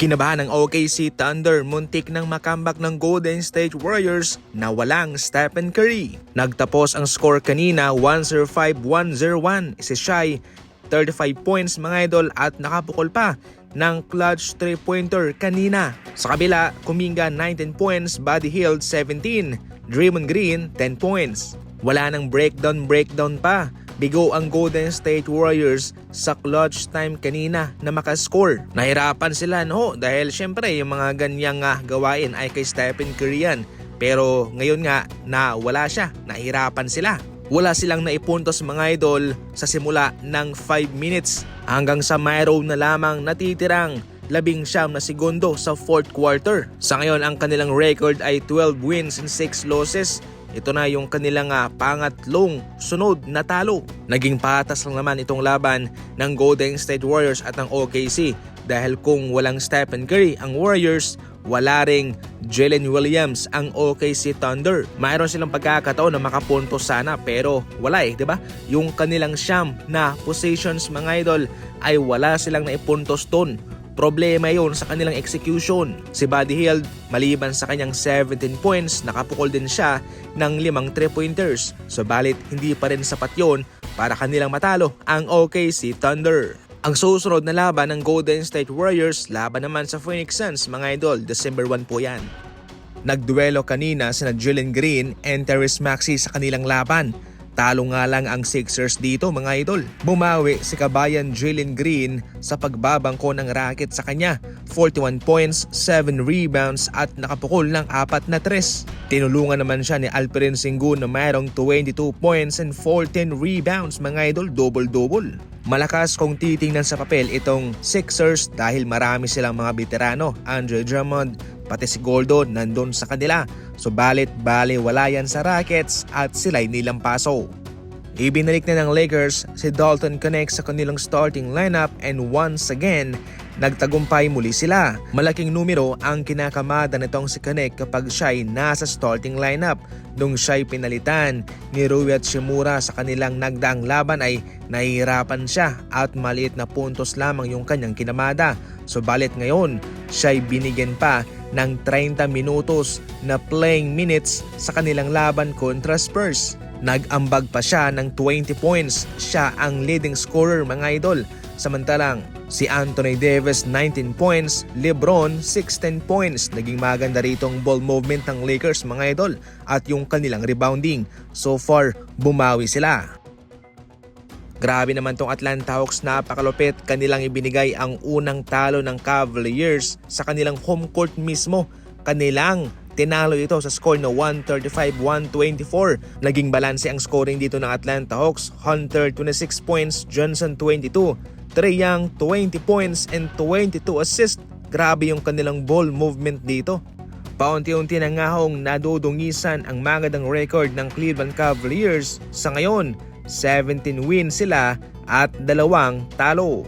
Kinabahan ng OKC Thunder, muntik ng makambak ng Golden State Warriors na walang Stephen Curry. Nagtapos ang score kanina 105-101. Si Shai 35 points mga idol at nakapukol pa ng clutch 3-pointer kanina. Sa kabila, Kuminga 19 points, Buddy Hield 17, Draymond Green 10 points. Wala nang breakdown breakdown pa. Bigo ang Golden State Warriors sa clutch time kanina na makascore. Nahirapan sila no dahil syempre yung mga ganyang ah, gawain ay kay Stephen Curry yan. Pero ngayon nga na wala siya, nahirapan sila. Wala silang naipuntos mga idol sa simula ng 5 minutes hanggang sa mayroon na lamang natitirang labing siyam na segundo sa fourth quarter. Sa ngayon ang kanilang record ay 12 wins and 6 losses. Ito na yung kanilang ah, pangatlong sunod na talo. Naging patas lang naman itong laban ng Golden State Warriors at ng OKC dahil kung walang Stephen Curry ang Warriors, wala ring Jalen Williams ang OKC Thunder. Mayroon silang pagkakataon na makapunto sana pero wala eh, di ba? Yung kanilang siyam na positions mga idol ay wala silang naipuntos doon. Problema yon sa kanilang execution. Si Buddy Hield, maliban sa kanyang 17 points, nakapukol din siya ng limang 3-pointers. Subalit hindi pa rin sapat yon para kanilang matalo ang OKC Thunder. Ang susunod na laban ng Golden State Warriors, laban naman sa Phoenix Suns mga idol, December 1 po yan. Nagduelo kanina sina Jalen Green and Terrence Maxey sa kanilang laban. Talo nga lang ang Sixers dito mga idol. Bumawi si kabayan Jalen Green sa pagbabangko ng racket sa kanya. 41 points, 7 rebounds at nakapukol ng apat na tres. Tinulungan naman siya ni Alperen Sengun na mayroong 22 points and 14 rebounds mga idol, double-double. Malakas kung titingnan sa papel itong Sixers dahil marami silang mga veterano. Andre Drummond, pati si Goldo nandun sa kanila. Subalit bali wala yan sa Rockets at sila'y nilampaso. Ibinalik na ng Lakers si Dalton Connect sa kanilang starting lineup and once again, nagtagumpay muli sila. Malaking numero ang kinakamada nitong si Connect kapag siya'y nasa starting lineup. Nung siya'y pinalitan ni Rui at Shimura sa kanilang nagdaang laban ay nahihirapan siya at maliit na puntos lamang yung kanyang kinamada. Subalit ngayon, siya'y binigyan pa ng 30 minutos na playing minutes sa kanilang laban kontra Spurs. Nag-ambag pa siya ng 20 points. Siya ang leading scorer mga idol. Samantalang si Anthony Davis 19 points, LeBron 16 points. Naging maganda rito ang ball movement ng Lakers mga idol at yung kanilang rebounding. So far, bumawi sila. Grabe naman tong Atlanta Hawks napakalupit kanilang ibinigay ang unang talo ng Cavaliers sa kanilang home court mismo. Kanilang tinalo ito sa score na 135-124. Naging balanse ang scoring dito ng Atlanta Hawks. Hunter 26 points, Johnson 22, Trey Young 20 points and 22 assists. Grabe yung kanilang ball movement dito. Paunti-unti na nga hong nadudungisan ang magandang record ng Cleveland Cavaliers. Sa ngayon, 17 wins sila at dalawang talo.